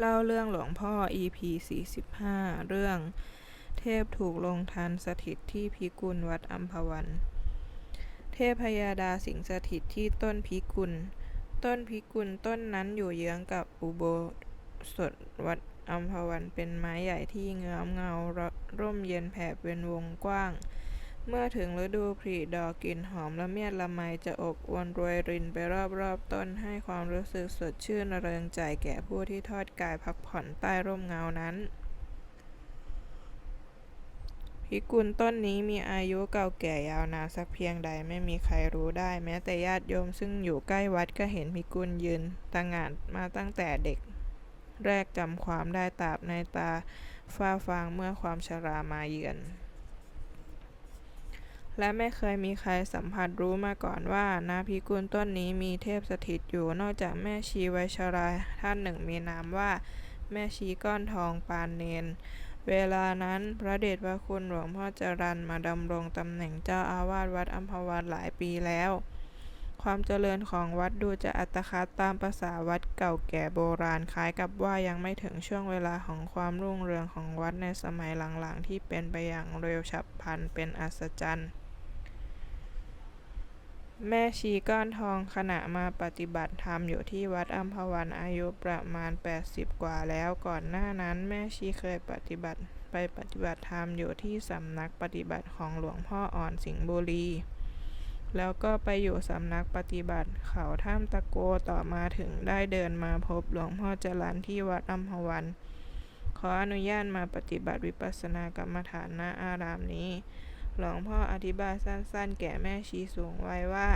เล่าเรื่องหลวงพ่อ EP 45 เรื่อง เทพถูกลงทันสถิตที่พิกุลวัดอัมพวัน เทพพยาดาสิงสถิตที่ต้นพิกุล ต้นพิกุลต้นนั้นอยู่เยื้องกับอุโบสถวัดอัมพวันเป็นไม้ใหญ่ที่เงื้อมเงาร่มเย็นแผ่เป็นวงกว้าง เมื่อถึงฤดูผลิดอกกลิ่นหอมละเมียดละไมจะอบอวนรวยรินไปรอบๆต้นให้ความรู้สึกสดชื่นเริงใจแก่ผู้ที่ทอดกายพักผ่อนใต้ร่มเงานั้นพิกุลต้นนี้มีอายุเก่าแก่ยาวนานสักเพียงใดไม่มีใครรู้ได้ แม้แต่ญาติโยมซึ่งอยู่ใกล้วัดก็เห็นพิกุลยืนตางานมาตั้งแต่เด็ก แรกจำความได้ตาบในตาฟ้าฟางเมื่อความชรามาเยือน และไม่เคยมีใครสัมผัสรู้มาก่อนว่านาพิกุลต้นนี้มีเทพสถิตอยู่นอกจากแม่ชีไวชราท่านหนึ่งมีนามว่า แม่ชีก้อนทองปานเนน เวลานั้นพระเดชพระคุณหลวงพ่อจรันมาดำรงตำแหน่งเจ้าอาวาสวัดอัมพวันหลายปีแล้ว ความเจริญของวัดดูจะอัตคัดตามภาษาวัดเก่าแก่โบราณคล้ายกับว่ายังไม่ถึงช่วงเวลาของความรุ่งเรืองของวัดในสมัยหลังๆ ที่เป็นไปอย่างเร็วฉับพลันเป็นอัศจรรย์ แม่ชีก้อนทองขณะมาปฏิบัติธรรมอยู่ที่วัดอัมพวันอายุประมาณ 80 กว่าแล้วก่อนหน้านั้นแม่ชีเคยปฏิบัติไปปฏิบัติธรรมอยู่ที่สำนักปฏิบัติของหลวงพ่ออ่อนสิงห์บุรี แล้วก็ไปอยู่สำนักปฏิบัติเขาถ้ำตะโกต่อมาถึงได้เดินมาพบหลวงพ่อจรันที่วัดอัมพวัน ขออนุญาตมาปฏิบัติวิปัสสนากรรมฐานณอารามนี้ หลวงพ่ออธิบายสั้นๆ แก่แม่ชีสูงวัยว่า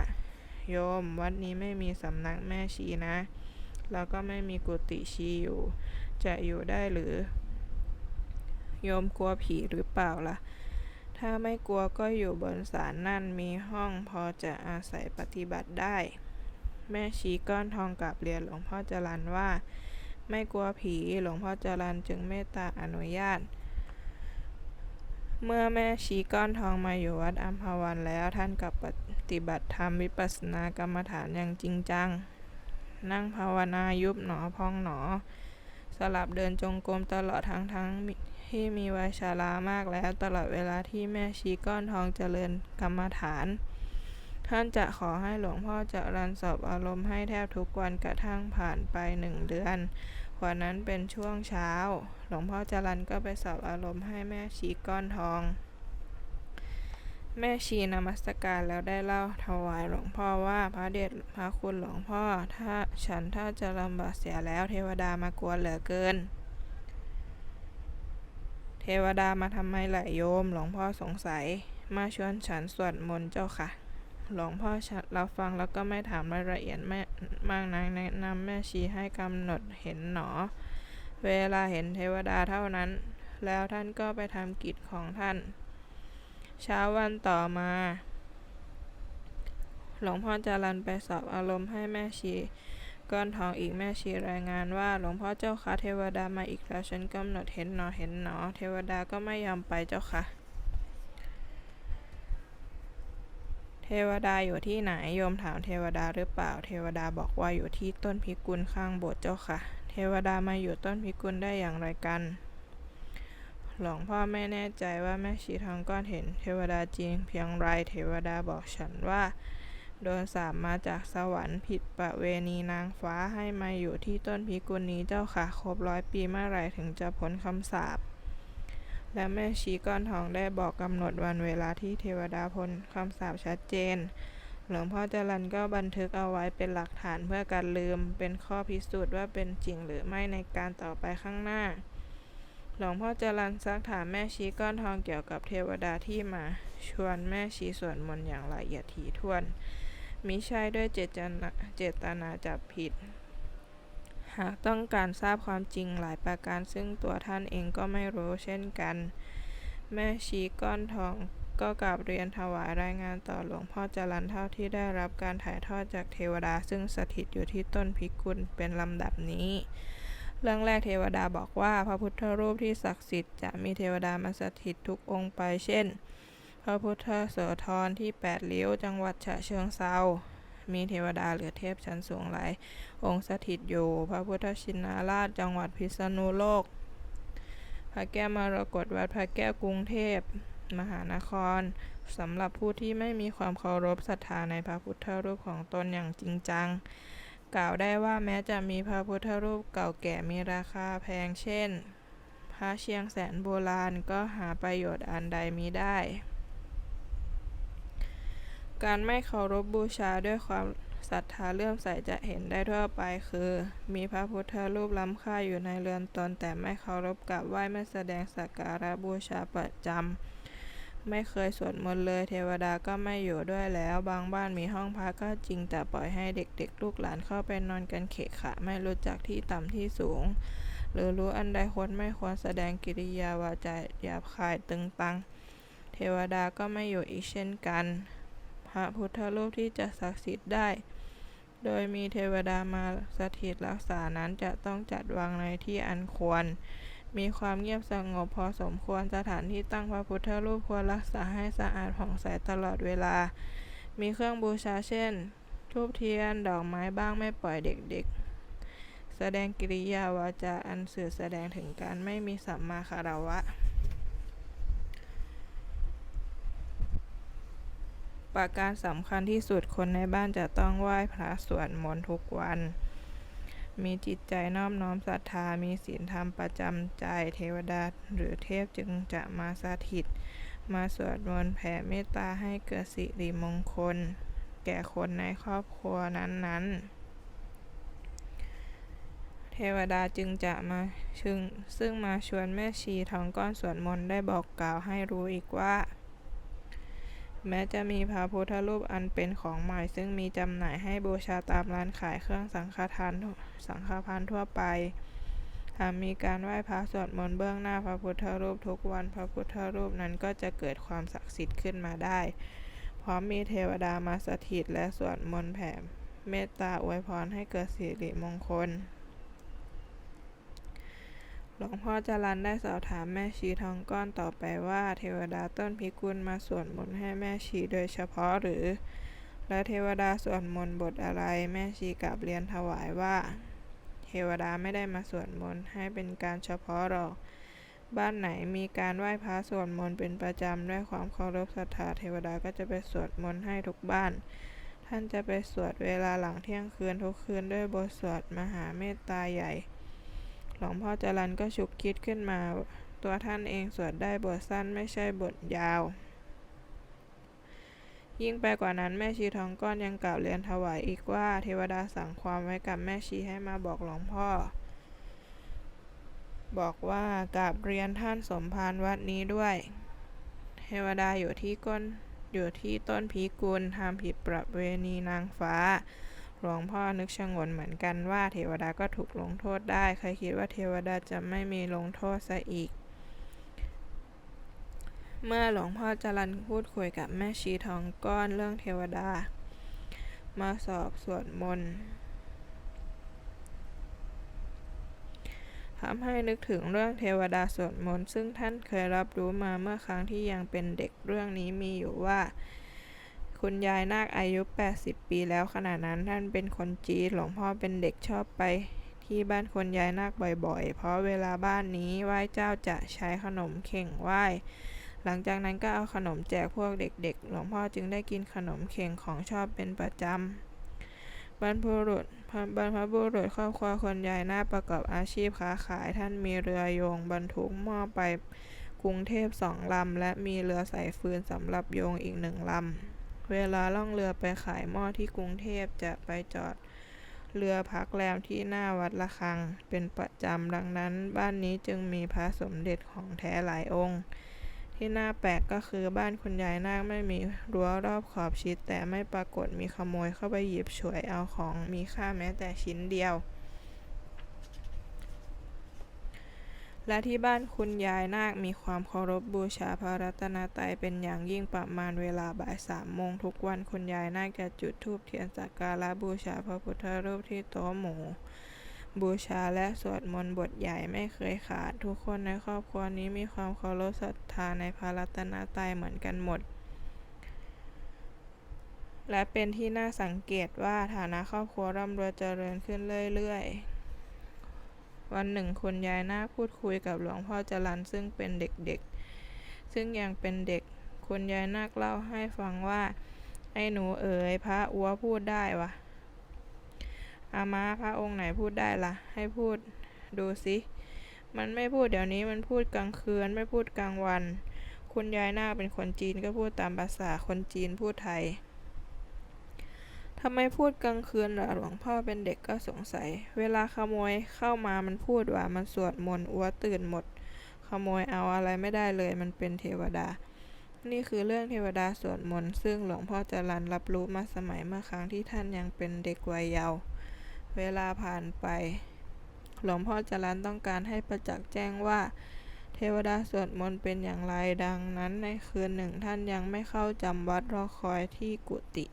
โยมวัดนี้ไม่มีสำนักแม่ชีนะ แล้วก็ไม่มีกุฏิชีอยู่ จะอยู่ได้หรือ โยมกลัวผีหรือเปล่าล่ะ ถ้าไม่กลัวก็อยู่บนศาลนั่นมีห้องพอจะอาศัยปฏิบัติได้ แม่ชีก้อนทองกลับเรียนหลวงพ่อจรันว่า ไม่กลัวผีหลวงพ่อจรันจึงเมตตาอนุญาต เมื่อแม่ชีก้อนทองมาอยู่วัดอัมพวันแล้วท่านกับปฏิบัติธรรมวิปัสสนากรรมฐานอย่างจริงจัง นั่งภาวนายุบหนอพองหนอ สลับเดินจงกรมตลอดทั้งทั้งที่มีวัยชารามากแล้วตลอดเวลาที่แม่ชีก้อนทองเจริญกรรมฐาน ท่านจะขอให้หลวงพ่อเจรันสอบอารมณ์ให้แทบทุกวันกระทั่งผ่านไปหนึ่งเดือน วันนั้นเป็นช่วงเช้า หลวงพ่อจรันก็ไปสอบอารมณ์ให้แม่ชีก้อนทอง แม่ชีนมัสการแล้วได้เล่าถวายหลวงพ่อว่าพระเดชพระคุณหลวงพ่อ ถ้าฉันถ้าจะลำบากเสียแล้วเทวดามากวนเหลือเกิน เทวดามาทำไมล่ะโยม หลวงพ่อสงสัย มาชวนฉันสวดมนต์เจ้าค่ะ หลวงพ่อเราฟังแล้วก็ไม่ถามรายละเอียดแม่มากนักแนะนำแม่ชีให้กำหนดเห็นหนอ เวลาเห็นเทวดาเท่านั้น แล้วท่านก็ไปทำกิจของท่าน เช้าวันต่อมา หลวงพ่อจารันไปสอบอารมณ์ให้แม่ชีก้อนทองอีกแม่ชีรายงานว่าหลวงพ่อเจ้าคะเทวดามาอีกแล้วฉันกำหนดเห็นหนอเห็นหนอ เทวดาก็ไม่ยอมไปเจ้าค่ะ เทวดาอยู่ที่ไหนโยมถามเทวดาหรือเปล่า เทวดาบอกว่าอยู่ที่ต้นพิกุลข้างโบสถ์เจ้าค่ะ เทวดามาอยู่ต้นพิกุลได้อย่างไรกัน หลวงพ่อไม่แน่ใจว่าแม่ชีทองก้อนเห็น เทวดาจริงเพียงไร เทวดาบอกฉันว่า โดนสาบมาจากสวรรค์ผิดประเวณีนางฟ้าให้มาอยู่ที่ต้นพิกุลนี้เจ้าค่ะ ครบร้อยปีเมื่อไรถึงจะพ้นคำสาป และแม่ชีก้อนทองได้บอกกำหนดวันเวลาที่เทวดาพ้นคำสาปชัดเจน หลวงพ่อจรันก็บันทึกเอาไว้เป็นหลักฐานเพื่อการลืม เป็นข้อพิสูจน์ว่าเป็นจริงหรือไม่ในการต่อไปข้างหน้า หลวงพ่อจรันซักถามแม่ชีก้อนทองเกี่ยวกับเทวดาที่มา ชวนแม่ชีสวดมนต์อย่างละเอียดถี่ถ้วนมิใช่ด้วยเจตนาเจตนาจับผิด หากต้องการทราบความจริงหลายประการซึ่งตัวท่านเองก็ไม่รู้เช่นกัน แม่ชีก้อนทองก็กราบเรียนถวายรายงานต่อหลวงพ่อจรันเท่าที่ได้รับการถ่ายทอดจากเทวดาซึ่งสถิตอยู่ที่ต้นพิกุลเป็นลำดับนี้ เรื่องแรกเทวดาบอกว่าพระพุทธรูปที่ศักดิ์สิทธิ์จะมีเทวดามาสถิตทุกองค์ไปเช่น พระพุทธโสธรที่แปดริ้วจังหวัดฉะเชิงเซา มีเทวดาหรือเทพชั้นสูงหลาย องค์สถิตอยู่ พระพุทธชินราชจังหวัดพิษณุโลก พระแก้วมรกตวัดพระแก้วกรุงเทพมหานครสำหรับผู้ที่ไม่มีความเคารพศรัทธาในพระพุทธรูปของตนอย่างจริงจัง กล่าวได้ว่าแม้จะมีพระพุทธรูปเก่าแก่มีราคาแพงเช่น พระเชียงแสนโบราณก็หาประโยชน์อันใดมีได้ การไม่เคารพบูชาด้วยความศรัทธาเลื่อมใสจะเห็นได้ทั่วไปคือ มีพระพุทธรูปล้ำค่าอยู่ในเรือนตน แต่ไม่เคารพกราบไหว้ไม่แสดงสักการะบูชาประจำไม่เคยสวดมนต์เลยเทวดาก็ไม่อยู่ด้วยแล้ว บางบ้านมีห้องพักก็จริงแต่ปล่อยให้เด็กๆ ลูกหลานเข้าไปนอนกันเขะขะ ไม่รู้จักที่ต่ำที่สูง หรือรู้อันใดควรไม่ควรแสดงกิริยาวาจาหยาบคายตึงตัง เทวดาก็ไม่อยู่อีกเช่นกัน พระพุทธรูปที่จะศักดิ์สิทธิ์ได้ โดยมีเทวดามาสถิตรักษานั้นจะต้องจัดวางในที่อันควร มีความเงียบสงบพอสมควรสถานที่ตั้งพระพุทธรูปควรรักษาให้สะอาดผ่องใสตลอดเวลา มีเครื่องบูชาเช่นทูบเทียนดอกไม้บ้างไม่ปล่อยเด็กๆ แสดงกิริยาวาจาอันสื่อแสดงถึงการไม่มีสัมมาคารวะ ประการสำคัญที่สุดคนในบ้านจะต้องไหว้พระสวดมนต์ทุกวัน มีจิตใจน้อบน้อมศรัทธา มีศีลธรรมประจำใจเทวดาหรือเทพจึงจะมาสถิต มาสวดมนต์แผ่เมตตาให้เกิดสิริมงคล แก่คนในครอบครัวนั้นๆเทวดาจึงจะมาชึงซึ่งมาชวนแม่ชีทองก้อนสวดมนต์ได้บอกกล่าวให้รู้อีกว่า แม้จะมีพระพุทธรูปอันเป็นของใหม่ ซึ่งมีจำหน่ายให้บูชาตามร้านขายเครื่องสังฆทานสังฆพันทั่วไปหากมีการไหว้พระสวดมนต์เบื้องหน้าพระพุทธรูปทุกวันพระพุทธรูปนั้นก็จะเกิดความศักดิ์สิทธิ์ขึ้นมาได้พร้อมมีเทวดามาสถิตและสวดมนต์แผ่เมตตาอวยพรให้เกิดสิริมงคล ลวงพ่อจรันได้สอบถามแม่ชีทองก้อนต่อไปว่าเทวดาต้นพิกุลมาสวดมนต์ให้แม่ชีโดยเฉพาะหรือ และเทวดาสวดมนต์บทอะไรแม่ชีกลับเรียนถวายว่า เทวดาไม่ได้มาสวดมนต์ให้เป็นการเฉพาะหรอก บ้านไหนมีการไหว้พระสวดมนต์เป็นประจำด้วยความเคารพศรัทธาเทวดาก็จะไปสวดมนต์ให้ทุกบ้าน ท่านจะไปสวดเวลาหลังเที่ยงคืนทุกคืนด้วยบทสวดมหาเมตตาใหญ่ หลวงพ่อจรันก็ฉุกคิดขึ้นมา ตัวท่านเองสวดได้บทสั้นไม่ใช่บทยาว ยิ่งไปกว่านั้นแม่ชีทองก้อนยังกล่าวเรียนถวายอีกว่าเทวดาสั่งความไว้กับแม่ชีให้มาบอกหลวงพ่อ บอกว่ากราบเรียนท่านสมภารวัดนี้ด้วย เทวดาอยู่ที่ก้นอยู่ที่ต้นพีกุลทำผิดประเวณีนางฟ้า หลวงพ่อนึกชงนเหมือนกันว่าเทวดาก็ถูกลงโทษได้เคยคิดว่าเทวดาจะไม่มีลงโทษซะอีก เมื่อหลวงพ่อจรันพูดคุยกับแม่ชีทองก้อนเรื่องเทวดา มาสอบสวดมนต์ทำให้นึกถึงเรื่องเทวดาสวดมนต์ซึ่งท่านเคยรับรู้มาเมื่อครั้งที่ยังเป็นเด็กเรื่องนี้มีอยู่ว่า คุณยายนาคอายุ 80 ปีแล้วขณะนั้นท่านเป็นคนจีนหลวงพ่อเป็นเด็กชอบไปที่บ้านคนยายนาคบ่อยๆ เพราะเวลาบ้านนี้ไหว้เจ้าจะใช้ขนมเข่งไหว้ หลังจากนั้นก็เอาขนมแจกพวกเด็กๆ หลวงพ่อจึงได้กินขนมเข่งของชอบเป็นประจำบรรพบุรุษบรรพบุรุษครอบครัวคนยายนาคประกอบอาชีพค้าขาย ท่านมีเรือโยงบรรทุกหม้อไปกรุงเทพสองลำ และมีเรือใส่ฟืนสำหรับโยงอีกหนึ่งลำ เวลาล่องเรือไปขายหม้อที่กรุงเทพจะไปจอดเรือพักแรมที่หน้าวัดละคัง เป็นประจำดังนั้น บ้านนี้จึงมีพระสมเด็จของแท้หลายองค์ ที่น่าแปลกก็คือบ้านคุณยายนาคไม่มีรั้วรอบขอบชิด แต่ไม่ปรากฏมีขโมยเข้าไปหยิบฉวยเอาของมีค่าแม้แต่ชิ้นเดียว และที่บ้านคุณยายนาคมีความเคารพบูชาพระรัตนตรัยเป็นอย่างยิ่งประมาณเวลาบ่ายสามโมงทุกวันคุณยายนาคจะจุดธูปเทียนสักการะบูชาพระพุทธรูปที่โต๊ะหมู่บูชาและสวดมนต์บทใหญ่ไม่เคยขาด ทุกคนในครอบครัวนี้มีความเคารพศรัทธาในพระรัตนตรัยเหมือนกันหมด และเป็นที่น่าสังเกตว่าฐานะครอบครัวร่ำรวยเจริญขึ้นเรื่อยๆ วันหนึ่งคุณยายนาคพูดคุยกับหลวงพ่อจรันซึ่งเป็นเด็กๆ ซึ่งยังเป็นเด็กคุณยายนาคเล่าให้ฟังว่า ไอ้หนูเอ๋ยพระอัวพูดได้วะอามาพระองค์ไหนพูดได้ละ่ะ ให้พูดดูสิมันไม่พูดเดี๋ยวนี้มันพูดกลางคืนไม่พูดกลางวัน คุณยายนาคเป็นคนจีนก็พูดตามภาษาคนจีนพูดไทย ทำไมพูดกลางคืนล่ะหลวงพ่อเป็นเด็กก็สงสัย เวลาขโมยเข้ามามันพูดว่ามันสวดมนต์อัวตื่นหมด ขโมยเอาอะไรไม่ได้เลยมันเป็นเทวดา นี่คือเรื่องเทวดาสวดมนต์ซึ่งหลวงพ่อจรันรับรู้มาสมัยเมื่อครั้งที่ท่านยังเป็นเด็กวัยเยาว์เวลาผ่านไป หลวงพ่อจรันต้องการให้ประจักษ์แจ้งว่า เทวดาสวดมนต์เป็นอย่างไรดังนั้นในคืนหนึ่งท่านยังไม่เข้าจำวัดรอคอยที่กุฏิ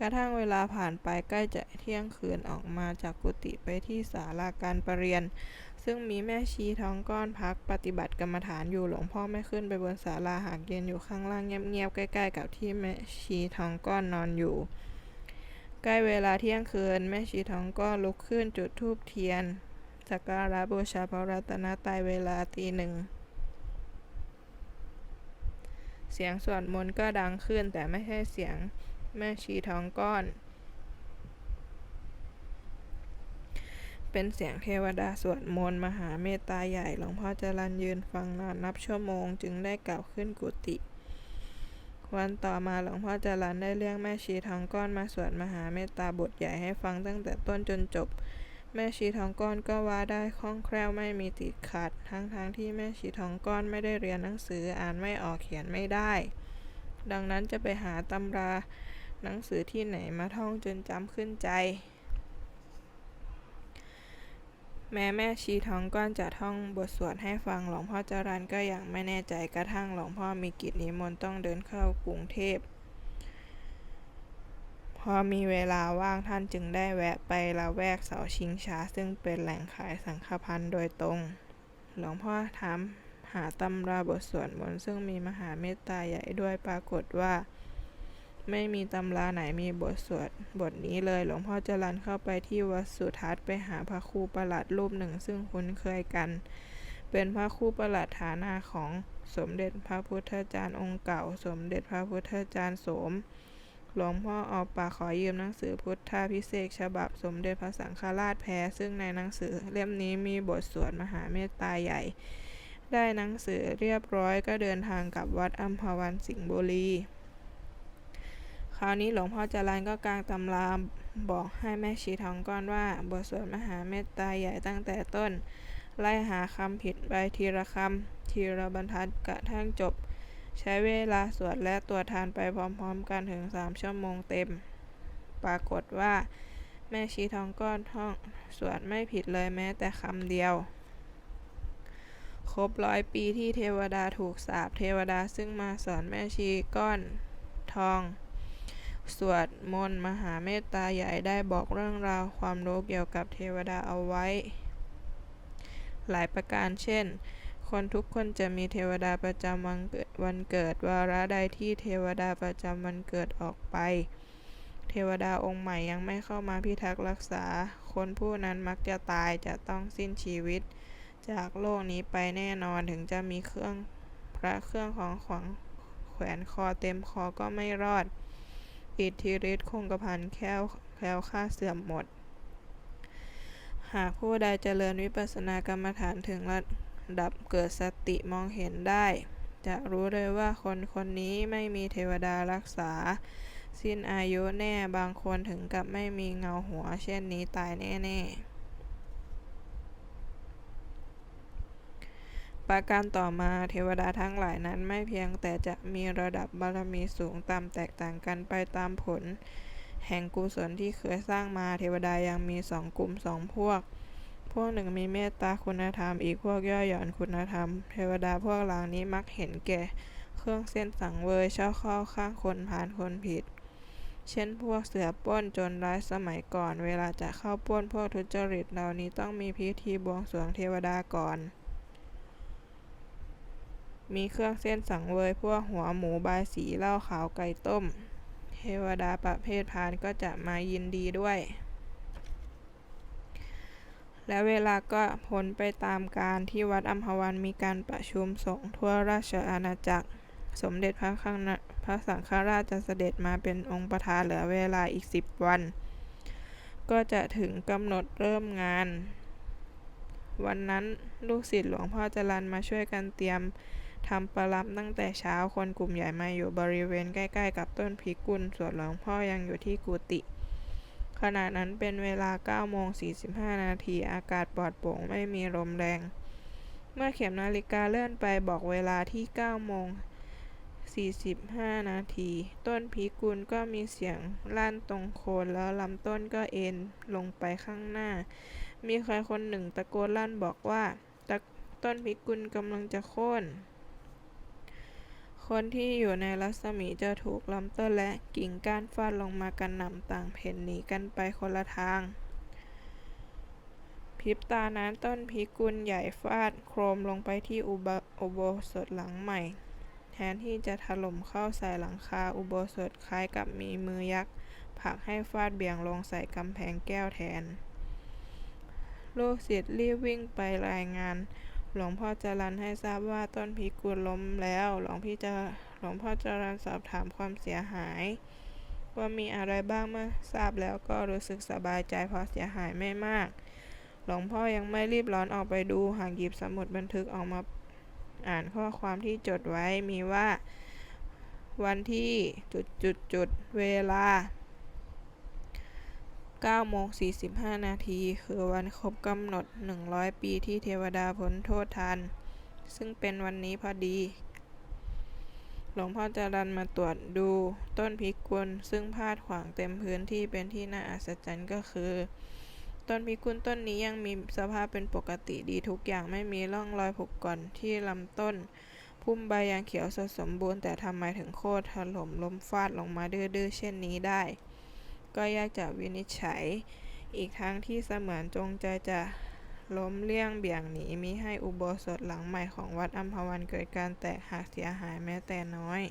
กระทั่งเวลาผ่านไปใกล้จะเที่ยงคืนออกมาจากกุฏิไปที่ศาลาการประเรียน ซึ่งมีแม่ชีท้องก้อนพักปฏิบัติกรรมฐานอยู่หลวงพ่อไม่ขึ้นไปบนศาลาหากเยืนอยู่ข้างล่างเงียบๆใกล้ ๆ กับที่แม่ชีท้องก้อนนอนอยู่ ใกล้เวลาเที่ยงคืนแม่ชีท้องก้อนลุกขึ้นจุดธูปเทียนสักการะบูชาพระรัตนตรัยเวลาตีหนึ่งเสียงสวดมนต์ก็ดังขึ้นแต่ไม่ใช่เสียง แม่ชีท้องก้อน เป็นเสียงเทวดาสวดมนต์มหาเมตตาใหญ่หลวงพ่อจรันยืนฟังนานนับชั่วโมงจึงได้กล่าวขึ้นกุฏิวันต่อมาหลวงพ่อจรันได้เรียกแม่ชีทองก้อนมาสวดมหาเมตตาบทใหญ่ให้ฟังตั้งแต่ต้นจนจบ แม่ชีทองก้อนก็ว่าได้คล่องแคล่วไม่มีติดขัด ทั้งๆทที่แม่ชีทองก้อนไม่ได้เรียนหนังสืออ่านไม่ออกเขียนไม่ได้ ดังนั้นจะไปหาตำรา หนังสือที่ไหนมาท่องจนจำขึ้นใจ แม้แม่ชีท้องก้อนจะท่องบทสวดให้ฟังหลวงพ่อจรันก็ยังไม่แน่ใจกระทั่งหลวงพ่อมีกิจนิมนต์ต้องเดินเข้ากรุงเทพพอมีเวลาว่างท่านจึงได้แวะไปละแวกเสาชิงช้า ซึ่งเป็นแหล่งขายสังฆพันธ์โดยตรง หลวงพ่อถามหาตำราบทสวดมนต์ซึ่งมีมหาเมตตาใหญ่ด้วยปรากฏว่า ไม่มีตำราไหนมีบทสวดบทนี้เลย หลวงพ่อจรันเข้าไปที่วัดสุทัศน์ไปหาพระครูประหลัดรูปหนึ่ง ซึ่งคุ้นเคยกัน เป็นพระครูประหลัดฐานาของสมเด็จพระพุทธจารย์องค์เก่า สมเด็จพระพุทธจารย์โสม หลวงพ่อออกปากขอยืมหนังสือพุทธาพิเศษฉบับสมเด็จพระสังฆราชแพ้ซึ่งในหนังสือเล่มนี้มีบทสวดมหาเมตตาใหญ่ ได้หนังสือเรียบร้อยก็เดินทางกลับวัดอัมพวันสิงห์บุรี ราวนี้หลวงพ่อจรันก็กลางตำราบอกให้แม่ชีทองก้อนว่าบทสวดมหาเมตตาใหญ่ตั้งแต่ต้น ไล่หาคำผิดไปทีละคำทีละบรรทัดกระทั่งจบ ใช้เวลาสวดและตัวทานไปพร้อมๆกันถึงสามชั่วโมงเต็ม ปรากฏว่า แม่ชีทองก้อนท่องสวดไม่ผิดเลยแม้แต่คำเดียวครบร้อยปีที่เทวดาถูกสาปเทวดาซึ่งมาสอนแม่ชีก้อนทอง สวดมนต์มหาเมตตาใหญ่ได้บอกเรื่องราวความรู้เกี่ยวกับเทวดาเอาไว้ หลายประการเช่น คนทุกคนจะมีเทวดาประจำวันเกิดวันเกิดวาระใดที่เทวดาประจำวันเกิดออกไป เทวดาองค์ใหม่ยังไม่เข้ามาพิทักษ์รักษา คนผู้นั้นมักจะตายจะต้องสิ้นชีวิต จากโลกนี้ไปแน่นอนถึงจะมีเครื่องพระเครื่องของขวังแขวนคอเต็มคอก็ไม่รอด อิทธิฤทธิ์คงกระพันแค้วแค้วค่าเสื่อมหมด หากผู้ใดเจริญวิปัสสนากรรมฐานถึงระดับเกิดสติมองเห็นได้ จะรู้เลยว่าคนคนนี้ไม่มีเทวดารักษา สิ้นอายุแน่บางคนถึงกับไม่มีเงาหัว เช่นนี้ตายแน่ ๆ ประการต่อมาเทวดาทั้งหลายนั้นไม่เพียงแต่จะมีระดับบารมีสูงต่ำแตกต่างกันไปตามผล แห่งกุศลที่เคยสร้างมาเทวดายังมีสองกลุ่มสองพวก พวกหนึ่งมีเมตตาคุณธรรม อีกพวกย่อหย่อนคุณธรรม เทวดาพวกเหล่านี้มักเห็นแก่ เครื่องเส้นสังเวยช่าเข้าข้างคนผ่านคนผิด เช่นพวกเสือป้นจนร้ายสมัยก่อน เวลาจะเข้าป้นพวกทุจริตเหล่านี้ต้องมีพิธีบวงสรวงเทวดาก่อน มีเครื่องเส้นสังเวยพวกหัวหมูบายสีเหล้าขาวไก่ต้ม เทวดาประเภทพานก็จะมายินดีด้วย และเวลาก็พ้นไปตามการที่วัดอัมพวันมีการประชุมสงฆ์ทั่วราชอาณาจักร สมเด็จพระข้างพระสังฆราชจะเสด็จมาเป็นองค์ประธานเหลือเวลาอีกสิบวัน ก็จะถึงกำหนดเริ่มงาน วันนั้นลูกศิษย์หลวงพ่อจรันมาช่วยกันเตรียม ทำประรับตั้งแต่เช้าคนกลุ่มใหญ่มาอยู่บริเวณใกล้ๆ กับต้นพิกุลส่วนหลวงพ่อยังอยู่ที่กุฏิขณะนั้นเป็นเวลา9โมง45 นาทีอากาศปลอดโปร่งไม่มีลมแรง เมื่อเข็มนาฬิกาเลื่อนไปบอกเวลาที่9โมง45 นาที ต้นพิกุลก็มีเสียงลั่นตรงโคนแล้วลำต้นก็เอ็นลงไปข้างหน้า มีใครคนหนึ่งตะโกนลั่นบอกว่าตะต้นพิกุลกำลังจะโค่น คนที่อยู่ในรัศมีจะถูกลำต้นและกิ่งก้านฟาดลงมากันหน่ำต่างเพ่นหนีกันไปคนละทางพริบตานั้นต้นพิกุลใหญ่ฟาดโครมลงไปที่อุโบสถหลังใหม่ แทนที่จะถล่มเข้าใส่หลังคาอุโบสถคล้ายกับมีมือยักษ์ผลักให้ฟาดเบี่ยงลงใส่กำแพงแก้วแทน ลูกศิษย์รีบวิ่งไปรายงาน หลวงพ่อจรันให้ทราบว่าต้นพิกุลล้มแล้ว หลวงพี่จะหลวงพ่อจรันสอบถามความเสียหาย ว่ามีอะไรบ้างเมื่อทราบแล้วก็รู้สึกสบายใจเพราะเสียหายไม่มาก หลวงพ่อยังไม่รีบร้อนออกไปดูหากหยิบสมุดบันทึกออกมาอ่านข้อความที่จดไว้มีว่า วันที่จุดจุดจุดเวลา 9โมง45 นาที คือวันครบกำหนด 100 ปีที่เทวดาพ้นโทษทัน ซึ่งเป็นวันนี้พอดี หลวงพ่อจรันมาตรวจดูต้นพิกุล ซึ่งพาดขวางเต็มพื้นที่เป็นที่น่าอัศจรรย์ก็คือ ต้นพิกุลต้นนี้ยังมีสภาพเป็นปกติดีทุกอย่างไม่มีร่องรอยผุก่อนที่ลำต้น พุ่มใบยังเขียวสดสมบูรณ์แต่ทำไมถึงโค่นถล่มล้มฟาดลงมาดื้อๆเช่นนี้ได้ ก็ยากจะวินิจฉัย อีกทั้งที่เสมือนจงใจจะล้มเลี่ยงเบี่ยงหนีมิให้อุโบสถหลังใหม่ของวัดอัมพวันเกิดการแตกหักเสียหายแม้แต่น้อย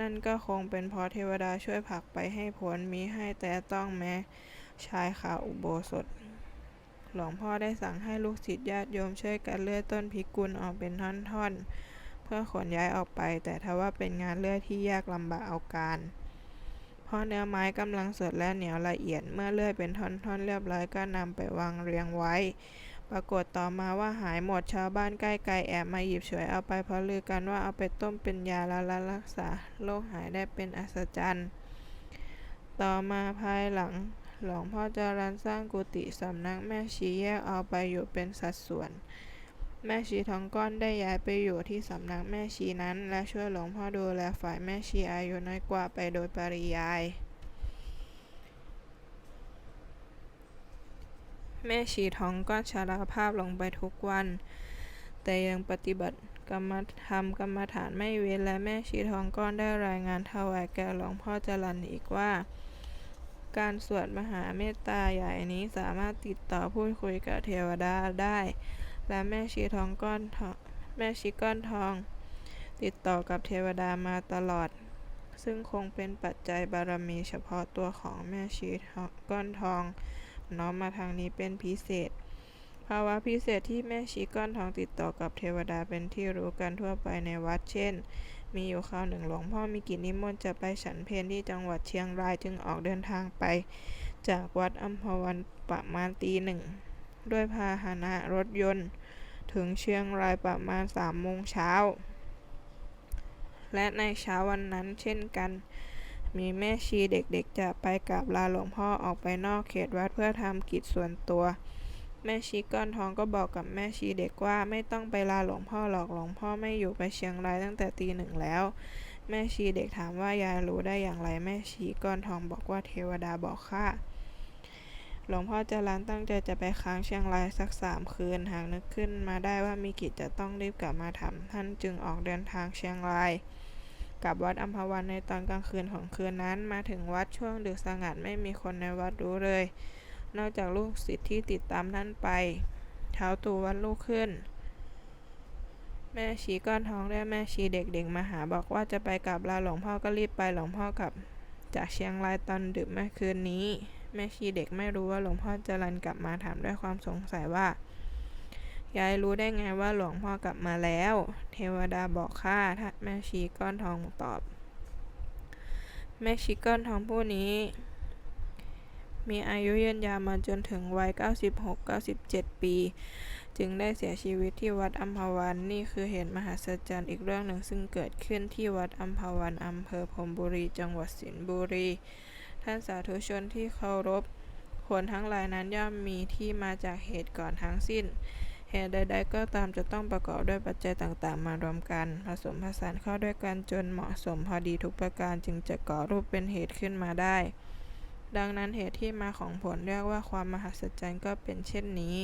นั่นก็คงเป็นเพราะเทวดาช่วยผลักไปให้พ้นมิให้แต่ต้องแม้ชายคาอุโบสถ หลวงพ่อได้สั่งให้ลูกศิษย์ญาติโยมช่วยกันเลื่อยต้นพิกุลออกเป็นท่อนๆ เพื่อขนย้ายออกไป แต่ทว่าเป็นงานเลื่อยที่ยากลำบากเอาการ เพราะเนื้อไม้กำลังสดและเหนียวละเอียดเมื่อเลื่อยเป็นท่อนๆเรียบร้อยก็นำไปวางเรียงไว้ ปรากฏต่อมาว่าหายหมดชาวบ้านใกล้ๆแอบมาหยิบฉวยเอาไปเพราะลือกันว่าเอาไปต้มเป็นยาและรักษาโรคหายได้เป็นอัศจรรย์ ต่อมาภายหลังหลวงพ่อจรันสร้างกุฏิสำนักแม่ชีแยกเอาไปอยู่เป็นสัดส่วน แม่ชีทองก้อนได้ย้ายไปอยู่ที่สำนักแม่ชีนั้น และช่วยหลวงพ่อดูแลฝ่ายแม่ชีอายุน้อยกว่าไปโดยปริยาย แม่ชีทองก้อนชราภาพลงไปทุกวัน แต่ยังปฏิบัติกรรมธรรมกรรมฐานไม่เว้นและแม่ชีทองก้อนได้รายงานถวายแก่หลวงพ่อจรันอีกว่า การสวดมหาเมตตาใหญ่นี้สามารถติดต่อพูดคุยกับเทวดาได้ และแม่ชีทองก้อนทองแม่ชีก้อนทอง ติดต่อกับเทวดามาตลอด ซึ่งคงเป็นปัจจัยบารมีเฉพาะตัวของแม่ชีก้อนทอง น้อมมาทางนี้เป็นพิเศษ ภาวะพิเศษที่แม่ชีก้อนทองติดต่อกับเทวดาเป็นที่รู้กันทั่วไปในวัดเช่น มีอยู่คราวหนึ่งหลวงพ่อมีกิจนิมนต์จะไปฉันเพลที่จังหวัดเชียงรายจึงออกเดินทางไป จากวัดอัมพวันประมาณตีหนึ่ง ด้วยพาหนะรถยนต์ ถึงเชียงรายประมาณสามโมงเช้า และในเช้าวันนั้นเช่นกัน มีแม่ชีเด็กๆจะไปกราบลาหลวงพ่อออกไปนอกเขตวัดเพื่อทำกิจส่วนตัว แม่ชีก้อนทองก็บอกกับแม่ชีเด็กว่าไม่ต้องไปลาหลวงพ่อหรอกหลวงพ่อไม่อยู่ไปเชียงรายตั้งแต่ตีหนึ่งแล้วแม่ชีเด็กถามว่ายายรู้ได้อย่างไรแม่ชีก้อนทองบอกว่าเทวดาบอกข้า หลวงพ่อจรันตั้งใจจะไปค้างเชียงรายสักสามคืน หากนึกขึ้นมาได้ว่ามีกิจจะต้องรีบกลับมาทำท่านจึงออกเดินทางเชียงรายกับวัดอัมพวันในตอนกลางคืนของคืนนั้นมาถึงวัดช่วงดึกสงัดไม่มีคนในวัดรู้เลย นอกจากลูกศิษย์ที่ติดตามท่านไป เท้าตูวัดลูกขึ้น แม่ชีก้อนท้องและแม่ชีเด็กๆมาหาบอกว่าจะไปกราบลาหลวงพ่อก็รีบไปหลวงพ่อกับจากเชียงรายตอนดึกเมื่อคืนนี้ แม่ชีเด็กไม่รู้ว่าหลวงพ่อจรัญกลับมาถามด้วยความสงสัยว่ายายรู้ได้ไงว่าหลวงพ่อกลับมาแล้ว เทวดาบอกข้าท่านแม่ชีก้อนทองตอบ แม่ชีก้อนทองผู้นี้ มีอายุยืนยาวมาจนถึงวัย 96-97 ปี จึงได้เสียชีวิตที่วัดอัมพวันนี่คือเหตุมหัศจรรย์อีกเรื่องหนึ่งซึ่งเกิดขึ้นที่วัดอัมพวันอำเภอพรมบุรีจังหวัดสิงห์บุรี ท่านสาธุชนที่เคารพผลทั้งหลายนั้นย่อมมีที่มาจากเหตุก่อนทั้งสิ้น เหตุใดๆก็ตามจะต้องประกอบด้วยปัจจัยต่างๆ มารวมกัน ผสมผสานเข้าด้วยกันจนเหมาะสมพอดีทุกประการจึงจะก่อรูปเป็นเหตุขึ้นมาได้ ดังนั้นเหตุที่มาของผลเรียกว่าความมหัศจรรย์ก็เป็นเช่นนี้